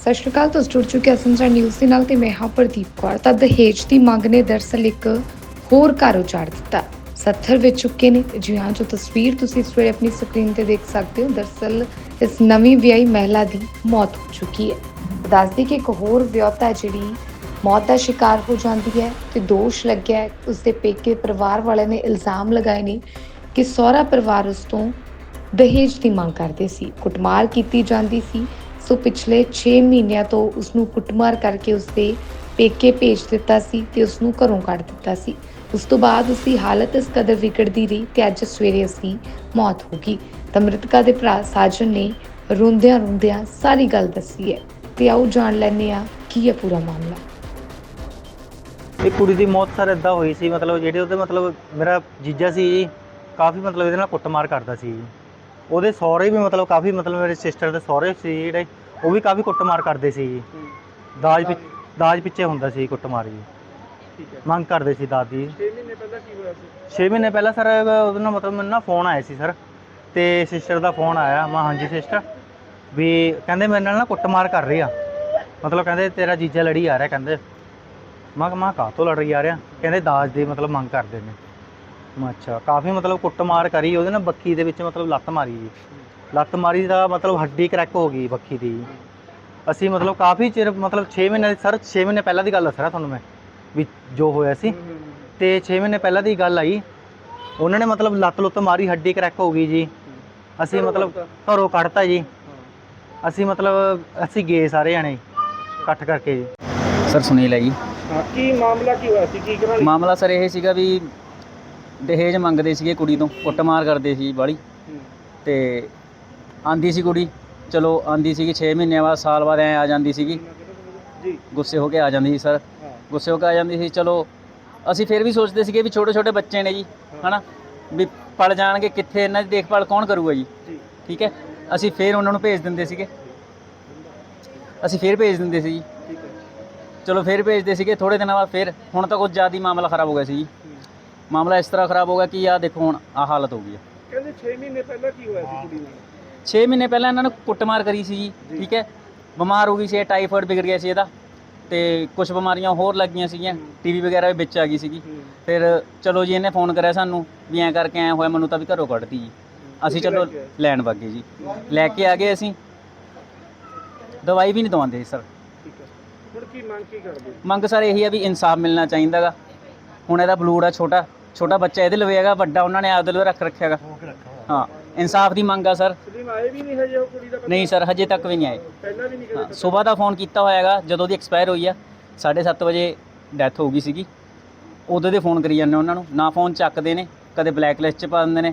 ਸਤਿ ਸ਼੍ਰੀ ਅਕਾਲ ਤੁਸੀਂ ਜੁੜ ਚੁੱਕੇ ਹੋ ਸੰਜਾ ਨਿਊਜ਼ ਦੇ ਨਾਲ ਤੇ ਮੈਂ ਹਾਂ ਪ੍ਰਦੀਪ ਕੌਰ। ਤਾਂ ਦਹੇਜ ਦੀ ਮੰਗ ਨੇ ਦਰਸਲ ਇੱਕ ਹੋਰ ਘਰ ਉਜਾੜ ਦਿੱਤਾ। 70 ਵਿੱਚ ਚੁੱਕੇ ਨੇ। ਜੀ ਹਾਂ, ਜੋ ਤਸਵੀਰ ਤੁਸੀਂ ਇਸ ਵੇਲੇ ਆਪਣੀ ਸਕਰੀਨ ਤੇ ਦੇਖ ਸਕਦੇ ਹੋ ਦਰਸਲ ਇਸ ਨਵੀਂ ਵਿਆਹੀ ਮਹਿਲਾ ਦੀ ਮੌਤ ਹੋ ਚੁੱਕੀ ਹੈ। ਦੱਸਦੀ ਕਿ ਇੱਕ ਹੋਰ ਵਿਆਹੁਤਾ ਜਿਹੜੀ ਮੌਤ ਦਾ ਸ਼ਿਕਾਰ ਹੋ ਜਾਂਦੀ ਹੈ ਤੇ ਦੋਸ਼ ਲੱਗਿਆ ਹੈ। ਉਸਦੇ ਪੇਕੇ ਪਰਿਵਾਰ ਵਾਲਿਆਂ ਨੇ ਇਲਜ਼ਾਮ ਲਗਾਏ ਨੇ ਕਿ ਸਹੁਰਾ ਪਰਿਵਾਰ ਉਸ ਤੋਂ ਦਹੇਜ ਦੀ ਮੰਗ ਕਰਦੇ ਸੀ। ਕੁੱਟਮਾਰ ਕੀਤੀ ਜਾਂਦੀ ਸੀ। ਸੋ ਪਿਛਲੇ 6 ਮਹੀਨਿਆਂ ਤੋਂ ਉਸ ਨੂੰ ਕੁੱਟਮਾਰ ਕਰਕੇ ਉਸਦੇ ਪੇਕੇ ਭੇਜ ਦਿੱਤਾ ਸੀ ਤੇ ਉਸ ਨੂੰ ਘਰੋਂ ਕੱਢ ਦਿੱਤਾ ਸੀ। ਉਸ ਤੋਂ ਬਾਅਦ ਉਸ ਹਾਲਤ ਇਸ ਕਦਰ ਵਿਗੜਦੀ ਰਹੀ ਤੇ ਅੱਜ ਸਵੇਰੇ ਉਸ ਮੌਤ ਹੋ ਗਈ। ਤਾਂ ਮ੍ਰਿਤਕਾ ਦੇ ਭਰਾ ਸਾਜਨ ਨੇ ਰੋਂਦਿਆਂ ਰੋਂਦਿਆਂ ਸਾਰੀ ਗੱਲ ਦੱਸੀ ਹੈ ਤੇ ਆਓ ਜਾਣ ਲੈਂਦੇ ਆ ਕੀ ਹੈ ਪੂਰਾ ਮਾਮਲਾ। ਇਹ ਕੁੜੀ ਦੀ ਮੌਤ ਸਰ ਇਦਾਂ ਹੋਈ ਸੀ, ਮਤਲਬ ਜਿਹੜੇ ਉਹਦੇ ਮਤਲਬ ਮੇਰਾ ਜੀਜਾ ਸੀ ਜੀ, ਕਾਫੀ ਮਤਲਬ ਇਹਦੇ ਨਾਲ ਕੁੱਟਮਾਰ ਕਰਦਾ ਸੀ ਜੀ। ਉਹਦੇ ਸਹੁਰੇ ਵੀ ਮਤਲਬ ਕਾਫੀ ਮਤਲਬ ਮੇਰੇ ਸਿਸਟਰ ਦੇ ਸਹੁਰੇ ਸੀ ਜਿਹੜੇ ਉਹ ਵੀ ਕਾਫੀ ਕੁੱਟਮਾਰ ਕਰਦੇ ਸੀ ਜੀ। ਦਾਜ ਪਿੱਛ- ਦਾਜ ਪਿੱਛੇ ਹੁੰਦਾ ਸੀ ਕੁੱਟਮਾਰ ਜੀ। ਠੀਕ ਹੈ। ਮੰਗ ਕਰਦੇ ਸੀ ਦਾਦੀ 6 ਮਹੀਨੇ ਪਹਿਲਾਂ ਕੀ ਹੋਇਆ ਸੀ? 6 ਮਹੀਨੇ ਪਹਿਲਾਂ ਸਰ ਉਹਦੇ ਨਾਲ ਮਤਲਬ ਮੈਨੂੰ ਨਾ ਫੋਨ ਆਇਆ ਸੀ ਸਰ। ਤੇ ਸਿਸਟਰ ਦਾ ਫੋਨ ਆਇਆ ਮੈਂ ਹਾਂਜੀ ਸਿਸਟਰ ਵੀ ਕਹਿੰਦੇ ਮੇਰੇ ਨਾਲ ਨਾ ਕੁੱਟਮਾਰ ਕਰ ਰਹੀ ਆ। ਮਤਲਬ ਕਹਿੰਦੇ ਤੇਰਾ ਜੀਜਾ ਲੜੀ ਆ ਰਿਹਾ ਕਹਿੰਦੇ। ਮੈਂ ਕਿਹਾ ਮੈਂ ਕਾਹ ਤੋਂ ਲੜ ਰਹੀ ਆ ਰਿਹਾ? ਕਹਿੰਦੇ ਦਾਜ ਦੀ ਮਤਲਬ ਮੰਗ ਕਰਦੇ ਨੇ। ਅੱਛਾ ਕਾਫੀ ਮਤਲਬ ਕੁੱਟਮਾਰ ਕਰੀ ਉਹਦੇ ਨਾਲ ਬੱਖੀ ਦੇ ਵਿੱਚ ਮਤਲਬ ਲੱਤ ਮਾਰੀ ਜੀ। ਲੱਤ ਮਾਰੀ ਦਾ ਮਤਲਬ ਹੱਡੀ ਕਰੈਕ ਹੋ ਗਈ ਬੱਖੀ ਦੀ। ਅਸੀਂ ਮਤਲਬ ਕਾਫੀ ਚਿਰ ਮਤਲਬ 6 ਮਹੀਨੇ ਸਰ 6 ਮਹੀਨੇ ਪਹਿਲਾਂ ਦੀ ਗੱਲ ਦੱਸ ਰਿਹਾ ਤੁਹਾਨੂੰ ਮੈਂ ਵੀ ਜੋ ਹੋਇਆ ਸੀ। ਤੇ 6 ਮਹੀਨੇ ਪਹਿਲਾਂ ਦੀ ਗੱਲ ਆਈ। ਉਹਨਾਂ ਨੇ ਮਤਲਬ ਲੱਤ ਲੁੱਤ ਮਾਰੀ ਹੱਡੀ ਕਰੈਕ ਹੋ ਗਈ ਜੀ। ਅਸੀਂ ਮਤਲਬ? ਘਰੋਂ ਕੱਢਤਾ ਜੀ। ਅਸੀਂ ਮਤਲਬ ਅਸੀਂ ਗਏ ਸਾਰੇ ਜਾਣੇ ਇਕੱਠ ਕਰਕੇ ਜੀ। ਸਰ ਸੁਨੀਲ ਹੈ ਜੀ। ਹਾਂ ਕੀ ਮਾਮਲਾ ਕੀ ਹੋਇਆ ਸੀ? ਕੀ ਕਰਾਂ ਮਾਮਲਾ ਸਰ ਇਹ ਸੀਗਾ ਵੀ ਦਹੇਜ ਮੰਗਦੇ ਸੀਗੇ ਕੁੜੀ ਤੋਂ ਕੁੱਟਮਾਰ ਕਰਦੇ ਸੀ ਬਾਲੀ ਤੇ ਆਂਦੀ ਸੀ ਕੁੜੀ ਚਲੋ ਆਂਦੀ ਸੀਗੀ 6 ਮਹੀਨਿਆਂ ਬਾਅਦ ਸਾਲ ਬਾਅਦ ਐ ਆ ਜਾਂਦੀ ਸੀਗੀ। ਜੀ। ਗੁੱਸੇ ਹੋ ਕੇ ਆ ਜਾਂਦੀ ਸੀ ਸਰ। ਗੁੱਸੇ ਹੋ ਕੇ ਆ ਜਾਂਦੀ ਸੀ ਚਲੋ ਅਸੀਂ ਫਿਰ ਵੀ ਸੋਚਦੇ ਸੀਗੇ ਵੀ ਛੋਟੇ ਛੋਟੇ ਬੱਚੇ ਨੇ ਜੀ ਹਨਾ? ਵੀ ਪੜ ਜਾਣਗੇ ਕਿੱਥੇ ਇਹਨਾਂ ਦੀ ਦੇਖਭਾਲ ਕੌਣ ਕਰੂਗਾ ਜੀ? ਠੀਕ ਹੈ? ਅਸੀਂ ਫਿਰ ਉਹਨਾਂ ਨੂੰ ਭੇਜ ਦਿੰਦੇ ਸੀਗੇ। ਅਸੀਂ ਫਿਰ ਭੇਜ ਦਿੰਦੇ ਸੀ ਜੀ। ਚਲੋ ਫਿਰ ਭੇਜਦੇ ਸੀਗੇ ਥੋੜੇ ਦਿਨਾਂ ਬਾਅਦ ਫਿਰ ਹੁਣ ਤਾਂ ਕੁਝ ਜ਼ਿਆਦਾ ਹੀ ਮਾਮਲਾ ਖਰਾਬ ਹੋ ਗਿਆ ਸੀ ਜੀ। ਮਾਮਲਾ ਇਸ ਤਰ੍ਹਾਂ ਖਰਾਬ ਹੋ ਗਿਆ ਕਿ ਆ ਦੇਖੋ ਹੁਣ ਆ ਹਾਲਤ ਹੋ ਗਈ ਹੈ ਕਹਿੰਦੇ 6 ਮਹੀਨੇ ਪਹਿਲਾਂ ਕੀ ਹੋਇਆ ਸੀ ਕੁੜੀ ਨਾਲ? 6 ਮਹੀਨੇ ਪਹਿਲਾਂ ਇਹਨਾਂ ਨੂੰ ਕੁੱਟਮਾਰ ਕਰੀ ਸੀ ਜੀ ਠੀਕ ਹੈ? ਬਿਮਾਰ ਹੋ ਗਈ ਸੀ ਇਹ ਟਾਈਫਾਇਡ ਵਿਗੜ ਗਿਆ ਸੀ ਇਹਦਾ। ਤੇ ਕੁਝ ਬਿਮਾਰੀਆਂ ਹੋਰ ਲੱਗੀਆਂ ਸੀਗੀਆਂ ਟੀਵੀ ਵਗੈਰਾ ਵੀ ਵਿੱਚ ਆ ਗਈ ਸੀਗੀ। ਫਿਰ ਚਲੋ ਜੀ ਇਹਨੇ ਫੋਨ ਕਰਿਆ ਸਾਨੂੰ ਵੀ ਐਂ ਕਰਕੇ ਐਂ ਹੋਇਆ ਮੈਨੂੰ ਤਾਂ ਵੀ ਘਰੋਂ ਕੱਢਤੀ ਜੀ। ਅਸੀਂ ਚਲੋ? ਲੈਣ ਵਗੇ ਜੀ। ਲੈ ਕੇ ਆ ਗਏ ਅਸੀਂ। ਦਵਾਈ ਵੀ ਨਹੀਂ ਦਵਾਉਂਦੇ ਸਰ। ਹੁਣ ਕੀ ਮੰਗ ਕੀ ਕਰਦੇ? ਮੰਗ ਸਰ ਇਹੀ ਆ ਵੀ ਇਨਸਾਫ ਮਿਲਣਾ ਚਾਹੀਦਾਗਾ ਹੁਣ ਇਹਦਾ ਬਲੂਡ ਆ ਛੋਟਾ। ਛੋਟਾ ਬੱਚਾ ਇਹਦੇ ਲਵੇ ਹੈਗਾ ਵੱਡਾ ਉਹਨਾਂ ਨੇ ਆਪਦੇ ਲਵੇ ਰੱਖ ਰੱਖਿਆ ਹੈਗਾ। ਹਾਂ ਇਨਸਾਫ ਦੀ ਮੰਗ ਆ ਸਰ। ਸਲੀਮ ਆਏ ਵੀ ਨਹੀਂ ਹਜੇ ਉਹ ਕੁੜੀ ਦਾ ਪਤਾ? ਨਹੀਂ ਸਰ ਹਜੇ ਤੱਕ ਵੀ ਨਹੀਂ ਆਏ। ਪਹਿਲਾਂ ਵੀ ਨਹੀਂ ਹਾਂ ਕਦੇ ਸਵੇਰ ਦਾ ਫੋਨ ਕੀਤਾ ਹੋਇਆ ਹੈਗਾ ਜਦੋਂ ਦੀ ਐਕਸਪਾਇਰ ਹੋਈ ਆ 7:30 ਵਜੇ ਡੈਥ ਹੋ ਗਈ ਸੀਗੀ। ਉਦੋਂ ਦੇ ਫੋਨ ਕਰੀ ਜਾਂਦੇ ਉਹਨਾਂ ਨੂੰ। ਨਾ ਫੋਨ ਚੱਕਦੇ ਨੇ ਕਦੇ ਬਲੈਕ ਲਿਸਟ 'ਚ ਪਾ ਦਿੰਦੇ ਨੇ।